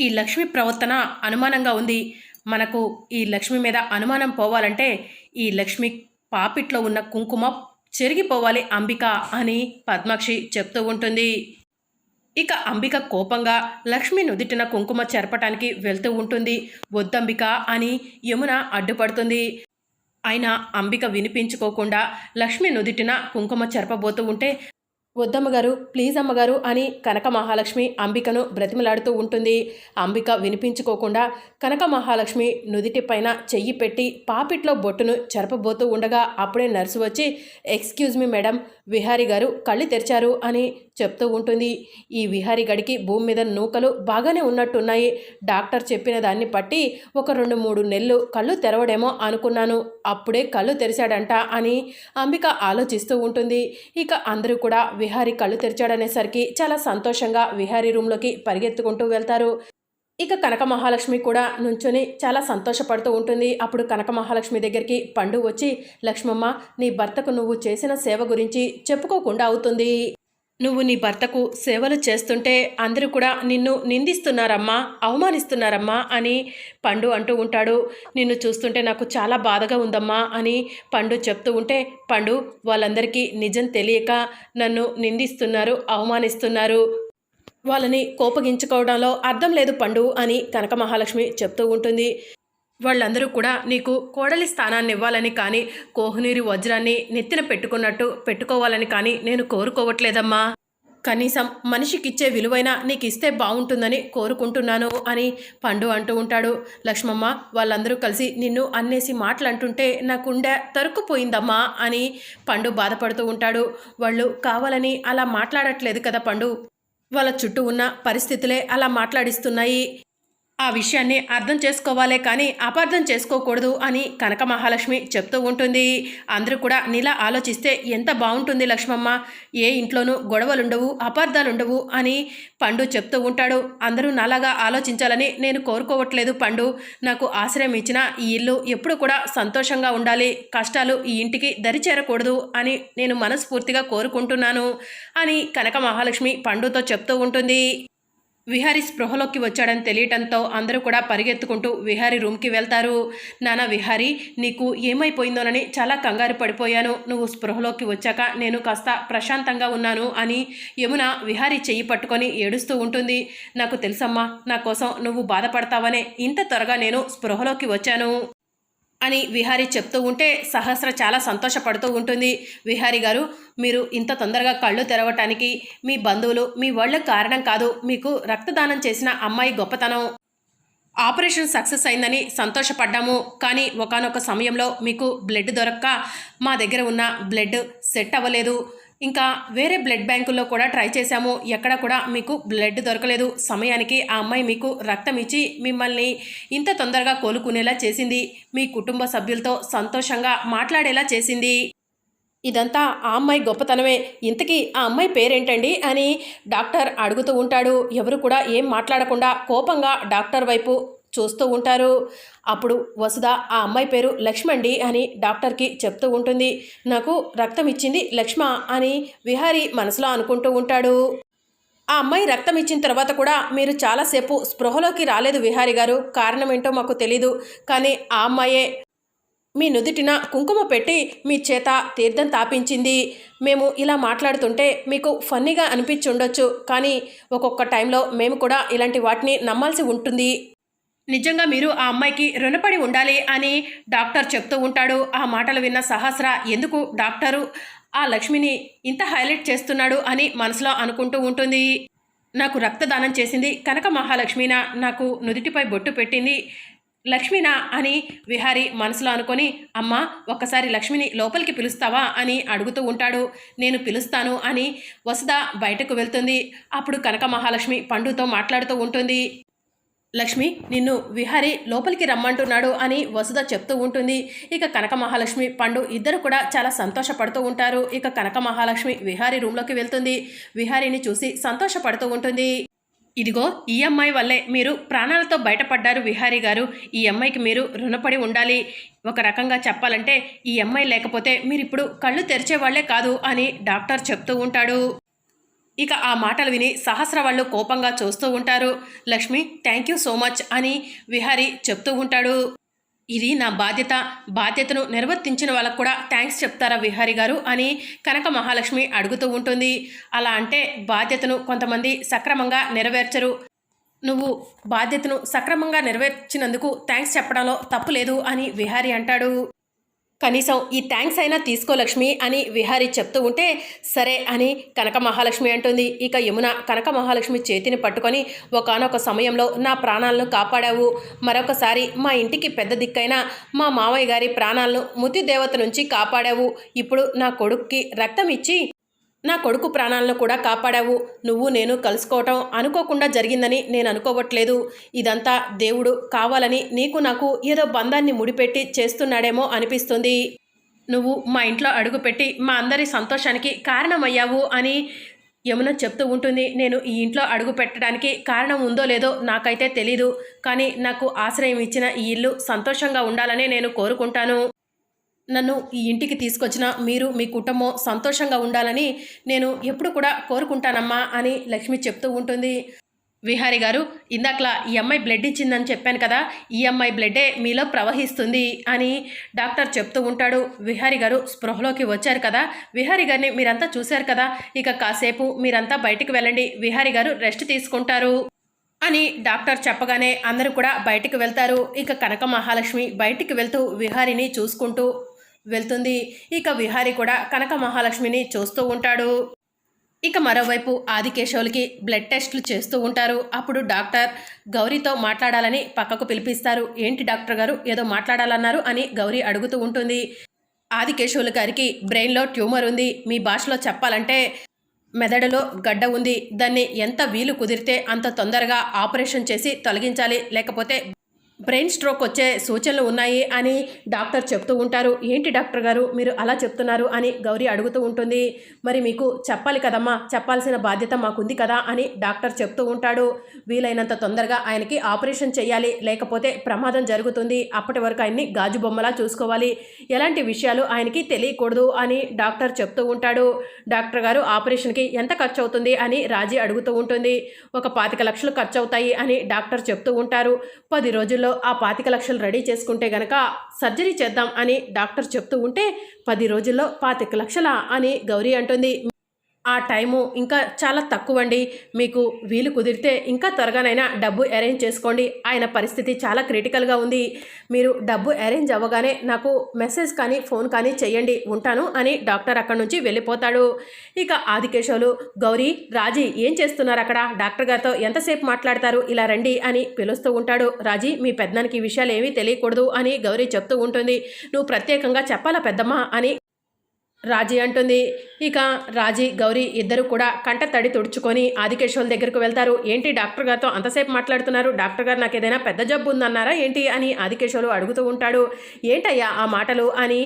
ఈ లక్ష్మి ప్రవర్తన అనుమానంగా ఉంది. మనకు ఈ లక్ష్మి మీద అనుమానం పోవాలంటే ఈ లక్ష్మి పాపిట్లో ఉన్న కుంకుమ చెరిగిపోవాలి అంబిక అని పద్మాక్షి చెప్తూ ఉంటుంది. ఇక అంబిక కోపంగా లక్ష్మి నుదిటిన కుంకుమ చెరపటానికి వెళ్తూ ఉంటుంది. వద్దంబిక అని యమున అడ్డుపడుతుంది. అయినా అంబిక వినిపించుకోకుండా లక్ష్మి నుదిటిన కుంకుమ చెరపబోతూ ఉంటే వద్దమ్మగారు ప్లీజ్ అమ్మగారు అని కనక మహాలక్ష్మి అంబికను బ్రతిమలాడుతూ ఉంటుంది. అంబిక వినిపించుకోకుండా కనక మహాలక్ష్మి నుదిటి పైన చెయ్యి పెట్టి పాపిట్లో బొట్టును చెరపబోతూ ఉండగా అప్పుడే నర్సు వచ్చి ఎక్స్క్యూజ్ మీ మేడం విహారీ గారు కళ్ళు తెరిచారు అని చెప్తూ ఉంటుంది. ఈ విహారీ గడికి భూమి మీద నూకలు బాగానే ఉన్నట్టున్నాయి. డాక్టర్ చెప్పిన దాన్ని పట్టి ఒక రెండు మూడు నెలలు కళ్ళు తెరవడేమో అనుకున్నాను. అప్పుడే కళ్ళు తెరిచాడంట అని అంబిక ఆలోచిస్తూ ఉంటుంది. ఇక అందరూ కూడా విహారీ కళ్ళు తెరిచాడనేసరికి చాలా సంతోషంగా విహారీ రూమ్లోకి పరిగెత్తుకుంటూ వెళ్తారు. ఇక కనక మహాలక్ష్మి కూడా నుంచొని చాలా సంతోషపడుతూ ఉంటుంది. అప్పుడు కనక మహాలక్ష్మి దగ్గరికి పండు వచ్చి లక్ష్మమ్మ నీ భర్తకు నువ్వు చేసిన సేవ గురించి చెప్పుకోకుండా అవుతుంది. నువ్వు నీ భర్తకు సేవలు చేస్తుంటే అందరూ కూడా నిన్ను నిందిస్తున్నారమ్మా అవమానిస్తున్నారమ్మా అని పండు అంటూ ఉంటాడు. నిన్ను చూస్తుంటే నాకు చాలా బాధగా ఉందమ్మా అని పండు చెప్తూ ఉంటే పండు వాళ్ళందరికీ నిజం తెలియక నన్ను నిందిస్తున్నారు అవమానిస్తున్నారు. వాళ్ళని కోపగించుకోవడంలో అర్థం లేదు పండు అని కనక మహాలక్ష్మి చెప్తూ ఉంటుంది. వాళ్ళందరూ కూడా నీకు కోడలి స్థానాన్ని ఇవ్వాలని కానీ కోహునీరి వజ్రాన్ని నెత్తిన పెట్టుకున్నట్టు పెట్టుకోవాలని కానీ నేను కోరుకోవట్లేదమ్మా. కనీసం మనిషికిచ్చే విలువైన నీకు ఇస్తే బాగుంటుందని కోరుకుంటున్నాను అని పండు అంటూ ఉంటాడు. లక్ష్మమ్మ వాళ్ళందరూ కలిసి నిన్ను అన్నేసి మాటలు అంటుంటే నాకుండే తరుక్కుపోయిందమ్మా అని పండు బాధపడుతూ ఉంటాడు. వాళ్ళు కావాలని అలా మాట్లాడట్లేదు కదా పండు. వాళ్ళ చుట్టూ ఉన్న పరిస్థితులే అలా మాట్లాడిస్తున్నాయి. ఆ విషయాన్ని అర్థం చేసుకోవాలే కానీ అపార్థం చేసుకోకూడదు అని కనక మహాలక్ష్మి చెప్తూ ఉంటుంది. అందరూ కూడా నీలా ఆలోచిస్తే ఎంత బాగుంటుంది లక్ష్మమ్మ? ఏ ఇంట్లోనూ గొడవలుండవు అపార్థాలుండవు అని పండు చెప్తూ ఉంటాడు. అందరూ నాలాగా ఆలోచించాలని నేను కోరుకోవట్లేదు పండు. నాకు ఆశ్రయం ఇచ్చిన ఈ ఇల్లు ఎప్పుడు కూడా సంతోషంగా ఉండాలి. కష్టాలు ఈ ఇంటికి దరిచేరకూడదు అని నేను మనస్ఫూర్తిగా కోరుకుంటున్నాను అని కనక మహాలక్ష్మి పండుతో చెప్తూ ఉంటుంది. విహారీ స్పృహలోకి వచ్చాడని తెలియటంతో అందరూ కూడా పరిగెత్తుకుంటూ విహారీ రూమ్కి వెళ్తారు. నాన్న విహారీ నీకు ఏమైపోయిందోనని చాలా కంగారు పడిపోయాను. నువ్వు స్పృహలోకి వచ్చాక నేను కాస్త ప్రశాంతంగా ఉన్నాను అని యమున విహారీ చెయ్యి పట్టుకొని ఏడుస్తూ ఉంటుంది. నాకు తెలుసమ్మా నా కోసం నువ్వు బాధపడతావనే ఇంత త్వరగా నేను స్పృహలోకి వచ్చాను. అని విహారి చెప్తూ ఉంటే సహస్ర చాలా సంతోషపడుతూ ఉంటుంది. విహారి గారు మీరు ఇంత తొందరగా కళ్ళు తెరవటానికి మీ బంధువులు మీ వాళ్ళకు కారణం కాదు. మీకు రక్తదానం చేసిన అమ్మాయి గొప్పతనం. ఆపరేషన్ సక్సెస్ అయిందని సంతోషపడ్డాము. కానీ ఒకానొక సమయంలో మీకు బ్లడ్ దొరక్క మా దగ్గర ఉన్న బ్లడ్ సెట్ అవ్వలేదు. ఇంకా వేరే బ్లడ్ బ్యాంకుల్లో కూడా ట్రై చేశాము. ఎక్కడ కూడా మీకు బ్లడ్ దొరకలేదు. సమయానికి ఆ అమ్మాయి మీకు రక్తం ఇచ్చి మిమ్మల్ని ఇంత తొందరగా కోలుకునేలా చేసింది. మీ కుటుంబ సభ్యులతో సంతోషంగా మాట్లాడేలా చేసింది. ఇదంతా ఆ అమ్మాయి గొప్పతనమే. ఇంతకీ ఆ అమ్మాయి పేరేంటండి అని డాక్టర్ అడుగుతూ ఉంటాడు. ఎవరు కూడా ఏం మాట్లాడకుండా కోపంగా డాక్టర్ వైపు చూస్తూ ఉంటారు. అప్పుడు వసుధ ఆ అమ్మాయి పేరు లక్ష్మండి అని డాక్టర్కి చెప్తూ ఉంటుంది. నాకు రక్తం ఇచ్చింది లక్ష్మ అని విహారీ మనసులో అనుకుంటూ ఉంటాడు. ఆ అమ్మాయి రక్తం ఇచ్చిన తర్వాత కూడా మీరు చాలాసేపు స్పృహలోకి రాలేదు విహారీ గారు. కారణం ఏంటో మాకు తెలీదు. కానీ ఆ అమ్మాయే మీ నుదుటిన కుంకుమ పెట్టి మీ చేత తీర్థం తాపించింది. మేము ఇలా మాట్లాడుతుంటే మీకు ఫన్నీగా అనిపించి ఉండొచ్చు. కానీ ఒక్కొక్క టైంలో మేము కూడా ఇలాంటి వాటిని నమ్మాల్సి ఉంటుంది. నిజంగా మీరు ఆ అమ్మాయికి రుణపడి ఉండాలి అని డాక్టర్ చెప్తూ ఉంటాడు. ఆ మాటలు విన్న సహస్ర ఎందుకు డాక్టరు? ఆ లక్ష్మిని ఇంత హైలైట్ చేస్తున్నాడు అని మనసులో అనుకుంటూ ఉంటుంది. నాకు రక్తదానం చేసింది కనక మహాలక్ష్మిన? నాకు నుదుటిపై బొట్టు పెట్టింది లక్ష్మినా? అని విహారీ మనసులో అనుకొని అమ్మ ఒక్కసారి లక్ష్మిని లోపలికి పిలుస్తావా? అని అడుగుతూ ఉంటాడు. నేను పిలుస్తాను అని వసుధ బయటకు వెళ్తుంది. అప్పుడు కనక మహాలక్ష్మి పండుతో మాట్లాడుతూ ఉంటుంది. లక్ష్మి నిన్ను విహారీ లోపలికి రమ్మంటున్నాడు అని వసుధ చెప్తూ ఉంటుంది. ఇక కనక మహాలక్ష్మి పండు ఇద్దరు కూడా చాలా సంతోషపడుతూ ఉంటారు. ఇక కనక మహాలక్ష్మి విహారీ రూమ్లోకి వెళ్తుంది. విహారీని చూసి సంతోషపడుతూ ఉంటుంది. ఇదిగో ఈ అమ్మాయి వల్లే మీరు ప్రాణాలతో బయటపడ్డారు విహారీ గారు. ఈ అమ్మాయికి మీరు రుణపడి ఉండాలి. ఒక రకంగా చెప్పాలంటే ఈ అమ్మాయి లేకపోతే మీరు ఇప్పుడు కళ్ళు తెరిచేవాళ్ళే కాదు అని డాక్టర్ చెప్తూ ఉంటాడు. ఇక ఆ మాటలు విని సహస్ర వాళ్ళు కోపంగా చూస్తూ ఉంటారు. Lakshmi thank you so much అని విహారి చెప్తూ ఉంటాడు. ఇది నా బాధ్యత. బాధ్యతను నిర్వర్తించిన వాళ్ళకు కూడా థ్యాంక్స్ చెప్తారా విహారి గారు అని కనక మహాలక్ష్మి అడుగుతూ ఉంటుంది. అలా అంటే బాధ్యతను కొంతమంది సక్రమంగా నెరవేర్చరు. నువ్వు బాధ్యతను సక్రమంగా నెరవేర్చినందుకు థ్యాంక్స్ చెప్పడంలో తప్పు లేదు అని విహారి అంటాడు. కనీసం ఈ థ్యాంక్స్ అయినా తీసుకో లక్ష్మి అని విహారి చెప్తూ ఉంటే సరే అని కనక మహాలక్ష్మి అంటుంది. ఇక యమున కనక మహాలక్ష్మి చేతిని పట్టుకొని ఒకనొక సమయంలో నా ప్రాణాలను కాపాడావు. మరొకసారి మా ఇంటికి పెద్ద దిక్కైన మా మావయ్య గారి ప్రాణాలను ముతి దేవత నుంచి కాపాడావు. ఇప్పుడు నా కొడుక్కి రక్తం ఇచ్చి నా కొడుకు ప్రాణాలను కూడా కాపాడావు. నువ్వు నేను కలుసుకోవటం అనుకోకుండా జరిగిందని నేను అనుకోవట్లేదు. ఇదంతా దేవుడు కావాలని నీకు నాకు ఏదో బంధాన్ని ముడిపెట్టి చేస్తున్నాడేమో అనిపిస్తుంది. నువ్వు మా ఇంట్లో అడుగుపెట్టి మా అందరి సంతోషానికి కారణమయ్యావు అని యమున చెప్తూ ఉంటుంది. నేను ఈ ఇంట్లో అడుగు పెట్టడానికి కారణం ఉందో లేదో నాకైతే తెలీదు. కానీ నాకు ఆశ్రయం ఇచ్చిన ఈ ఇల్లు సంతోషంగా ఉండాలని నేను కోరుకుంటాను. నన్ను ఈ ఇంటికి తీసుకొచ్చిన మీరు మీ కుటుంబం సంతోషంగా ఉండాలని నేను ఎప్పుడు కూడా కోరుకుంటానమ్మా అని లక్ష్మి చెప్తూ ఉంటుంది. విహారి గారు ఇందాకలా ఈ అమ్మాయి బ్లడ్ ఇచ్చిందని చెప్పాను కదా ఈ అమ్మాయి బ్లడ్డే మీలో ప్రవహిస్తుంది అని డాక్టర్ చెప్తూ ఉంటాడు. విహారి గారు స్పృహలోకి వచ్చారు కదా విహారి గారిని మీరంతా చూశారు కదా ఇక కాసేపు మీరంతా బయటికి వెళ్ళండి విహారి గారు రెస్ట్ తీసుకుంటారు అని డాక్టర్ చెప్పగానే అందరూ కూడా బయటికి వెళ్తారు. ఇక కనక మహాలక్ష్మి బయటికి వెళ్తూ విహారిని చూసుకుంటూ వెళ్తుంది. ఇక విహారి కూడా కనక మహాలక్ష్మిని చూస్తూ ఉంటాడు. ఇక మరోవైపు ఆదికేశవులకి బ్లడ్ టెస్ట్లు చేస్తూ ఉంటారు. అప్పుడు డాక్టర్ గౌరీతో మాట్లాడాలని పక్కకు పిలిపిస్తారు. ఏంటి డాక్టర్ గారు ఏదో మాట్లాడాలన్నారు అని గౌరీ అడుగుతూ ఉంటుంది. ఆదికేశవుల గారికి బ్రెయిన్లో ట్యూమర్ ఉంది. మీ భాషలో చెప్పాలంటే మెదడులో గడ్డ ఉంది. దాన్ని ఎంత వీలు కుదిరితే అంత తొందరగా ఆపరేషన్ చేసి తొలగించాలి. లేకపోతే బ్రెయిన్ స్ట్రోక్ వచ్చే సూచనలు ఉన్నాయి అని డాక్టర్ చెప్తూ ఉంటారు. ఏంటి డాక్టర్ గారు? మీరు అలా చెప్తున్నారు అని గౌరీ అడుగుతూ ఉంటుంది. మరి మీకు చెప్పాలి కదమ్మా చెప్పాల్సిన బాధ్యత మాకుంది కదా అని డాక్టర్ చెప్తూ ఉంటాడు. వీలైనంత తొందరగా ఆయనకి ఆపరేషన్ చేయాలి లేకపోతే ప్రమాదం జరుగుతుంది. అప్పటి వరకు ఆయన్ని గాజు బొమ్మలా చూసుకోవాలి. ఎలాంటి విషయాలు ఆయనకి తెలియకూడదు అని డాక్టర్ చెప్తూ ఉంటాడు. డాక్టర్ గారు ఆపరేషన్కి ఎంత ఖర్చు అవుతుంది అని రాజీ అడుగుతూ ఉంటుంది. ఒక పాతిక లక్షలు ఖర్చు అవుతాయి అని డాక్టర్ చెప్తూ ఉంటారు. పది రోజుల్లో ఆ పాతిక లక్షలు రెడీ చేసుకుంటే గనక సర్జరీ చేద్దాం అని డాక్టర్ చెప్తూ ఉంటే పది రోజుల్లో పాతిక లక్షల అని గౌరీ అంటుంది. ఆ టైము ఇంకా చాలా తక్కువ అండి మీకు వీలు కుదిరితే ఇంకా త్వరగానైనా డబ్బు అరేంజ్ చేసుకోండి. ఆయన పరిస్థితి చాలా క్రిటికల్గా ఉంది. మీరు డబ్బు అరేంజ్ అవ్వగానే నాకు మెసేజ్ కానీ ఫోన్ కానీ చేయండి. ఉంటాను అని డాక్టర్ అక్కడి నుంచి వెళ్ళిపోతాడు. ఇక ఆదికేశవులు గౌరీ రాజీ ఏం చేస్తున్నారు అక్కడ? డాక్టర్ గారితో ఎంతసేపు మాట్లాడతారు? ఇలా రండి అని పిలుస్తూ ఉంటాడు. రాజీ మీ పెద్దనానికి ఈ విషయాలు ఏమీ తెలియకూడదు అని గౌరీ చెప్తూ ఉంటుంది. నువ్వు ప్రత్యేకంగా చెప్పాలా పెద్దమ్మ? అని రాజీ అంటుంది. ఇక రాజీ గౌరీ ఇద్దరు కూడా కంట తడి తుడుచుకొని ఆదికేశ్వల దగ్గరకు వెళ్తారు. ఏంటి డాక్టర్ గారితో అంతసేపు మాట్లాడుతున్నారు? డాక్టర్ గారు నాకు ఏదైనా పెద్ద జబ్బు ఉందన్నారా ఏంటి అని ఆదికేశ్వలు అడుగుతూ ఉంటాడు. ఏంటయ్యా ఆ మాటలు అని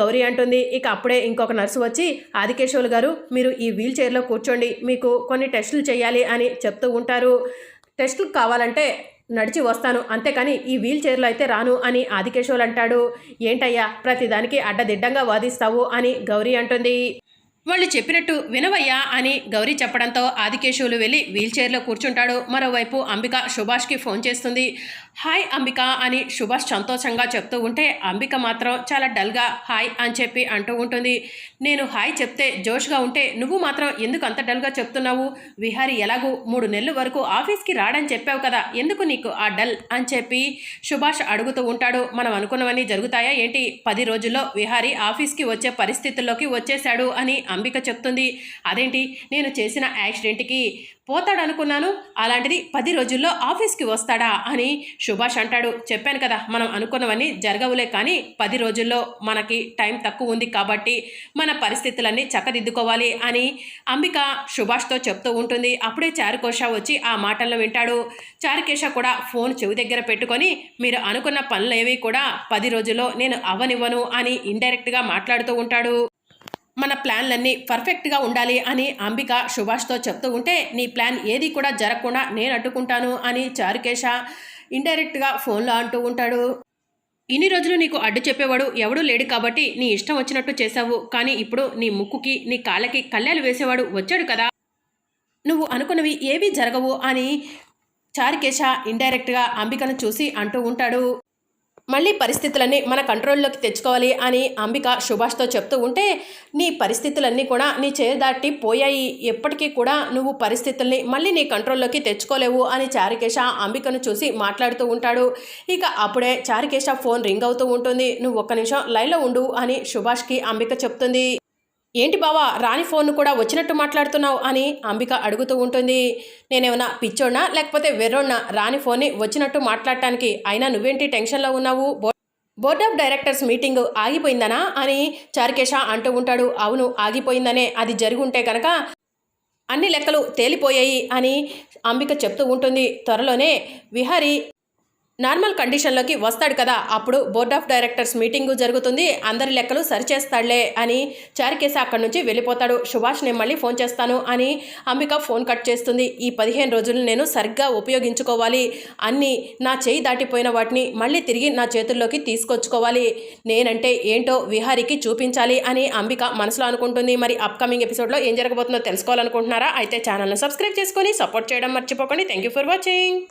గౌరీ అంటుంది. ఇక అప్పుడే ఇంకొక నర్సు వచ్చి ఆదికేశ్వలు గారు మీరు ఈ వీల్ చైర్లో కూర్చోండి మీకు కొన్ని టెస్టులు చేయాలి అని చెప్తూ ఉంటారు. టెస్టులు కావాలంటే నడిచి వస్తాను. అంతేకాని ఈ వీల్ చైర్లో అయితే రాను అని ఆదికేశవులు అంటాడు. ఏంటయ్యా ప్రతిదానికి అడ్డదిడ్డంగా వాదిస్తావు అని గౌరీ అంటుంది. వాళ్ళు చెప్పినట్టు వినవయ్యా అని గౌరీ చెప్పడంతో ఆదికేశవులు వెళ్ళి వీల్ చైర్లో కూర్చుంటాడు. మరోవైపు అంబిక సుభాష్కి ఫోన్ చేస్తుంది. హాయ్ అంబిక అని సుభాష్ సంతోషంగా చెప్తూ ఉంటే అంబిక మాత్రం చాలా డల్గా హాయ్ అని చెప్పి అంటూ ఉంటుంది. నేను హాయ్ చెప్తే జోష్గా ఉంటే నువ్వు మాత్రం ఎందుకు అంత డల్గా చెప్తున్నావు? విహారి ఎలాగూ మూడు నెలల వరకు ఆఫీస్కి రాడని చెప్పావు కదా ఎందుకు నీకు ఆ డల్ అని చెప్పి సుభాష్ అడుగుతూ ఉంటాడు. మనం అనుకున్నవన్నీ జరుగుతాయా ఏంటి? పది రోజుల్లో విహారి ఆఫీస్కి వచ్చే పరిస్థితుల్లోకి వచ్చేశాడు అని అంబిక చెప్తుంది. అదేంటి? నేను చేసిన యాక్సిడెంట్కి పోతాడనుకున్నాను. అలాంటిది పది రోజుల్లో ఆఫీస్కి వస్తాడా అని సుభాష్ అంటాడు. చెప్పాను కదా మనం అనుకున్నవన్నీ జరగవులే కానీ పది రోజుల్లో మనకి టైం తక్కువ ఉంది కాబట్టి మన పరిస్థితులన్నీ చక్కదిద్దుకోవాలి అని అంబిక సుభాష్తో చెప్తూ ఉంటుంది. అప్పుడే చారుకోష వచ్చి ఆ మాటల్లో వింటాడు. చారుకేశ కూడా ఫోన్ చెవి దగ్గర పెట్టుకొని మీరు అనుకున్న పనులు ఏవి కూడా పది రోజుల్లో నేను అవ్వనివ్వను అని ఇండైరెక్ట్గా మాట్లాడుతూ ఉంటాడు. మన ప్లాన్లన్నీ పర్ఫెక్ట్గా ఉండాలి అని అంబిక సుభాష్తో చెప్తూ ఉంటే నీ ప్లాన్ ఏది కూడా జరగకుండా నేను అడ్డుకుంటాను అని చారుకేశ ఇండైరెక్ట్గా ఫోన్లో అంటూ ఉంటాడు. ఇన్ని రోజులు నీకు అడ్డు చెప్పేవాడు ఎవడూ లేడు కాబట్టి నీ ఇష్టం వచ్చినట్టు చేశావు. కానీ ఇప్పుడు నీ ముక్కుకి నీ కాళ్ళకి కళ్ళాలు వేసేవాడు వచ్చాడు కదా. నువ్వు అనుకున్నవి ఏవి జరగవు అని చారుకేశ ఇండైరెక్ట్గా అంబికను చూసి అంటూ ఉంటాడు. మళ్ళీ పరిస్థితులన్నీ మన కంట్రోల్లోకి తెచ్చుకోవాలి అని అంబిక సుభాష్తో చెప్తూ ఉంటే నీ పరిస్థితులన్నీ కూడా నీ చేదాటి పోయాయి. ఎప్పటికీ కూడా నువ్వు పరిస్థితుల్ని మళ్ళీ నీ కంట్రోల్లోకి తెచ్చుకోలేవు అని చారికేశ అంబికను చూసి మాట్లాడుతూ ఉంటాడు. ఇక అప్పుడే చారికేశ ఫోన్ రింగ్ అవుతూ ఉంటుంది. నువ్వు ఒక్క నిమిషం లైన్లో ఉండు అని సుభాష్కి అంబిక చెప్తుంది. ఏంటి బావా రాణి ఫోన్ కూడా వచ్చినట్టు మాట్లాడుతున్నావు అని అంబిక అడుగుతూ ఉంటుంది. నేనేమన్నా పిచ్చోడ్నా లేకపోతే వెర్రోడ్నా? రాణి ఫోన్ని వచ్చినట్టు మాట్లాడటానికి అయినా నువ్వేంటి టెన్షన్లో ఉన్నావు? బోర్డ్ ఆఫ్ డైరెక్టర్స్ మీటింగ్ ఆగిపోయిందనా అని చారికేష అంటూ ఉంటాడు. అవును ఆగిపోయిందనే అది జరుగుంటే ఉంటే కనుక అన్ని లెక్కలు తేలిపోయాయి అని అంబిక చెప్తూ ఉంటుంది. త్వరలోనే విహారీ నార్మల్ కండిషన్లోకి వస్తాడు కదా అప్పుడు బోర్డ్ ఆఫ్ డైరెక్టర్స్ మీటింగు జరుగుతుంది అందరి లెక్కలు సరిచేస్తాడులే అని చారికేసి అక్కడి నుంచి వెళ్ళిపోతాడు. సుభాష్ నేను మళ్ళీ ఫోన్ చేస్తాను అని అంబిక ఫోన్ కట్ చేస్తుంది. ఈ పదిహేను రోజులు నేను సరిగ్గా ఉపయోగించుకోవాలి. అన్నీ నా చేయి దాటిపోయిన వాటిని మళ్ళీ తిరిగి నా చేతుల్లోకి తీసుకొచ్చుకోవాలి. నేనంటే ఏంటో విహారికి చూపించాలి అని అంబిక మనసులో అనుకుంటుంది. మరి అప్కమింగ్ ఎపిసోడ్లో ఏం జరగబోతుందో తెలుసుకోవాలనుకుంటున్నారా? అయితే ఛానల్ను సబ్స్క్రైబ్ చేసుకొని సపోర్ట్ చేయడం మర్చిపోకండి. Thank you for watching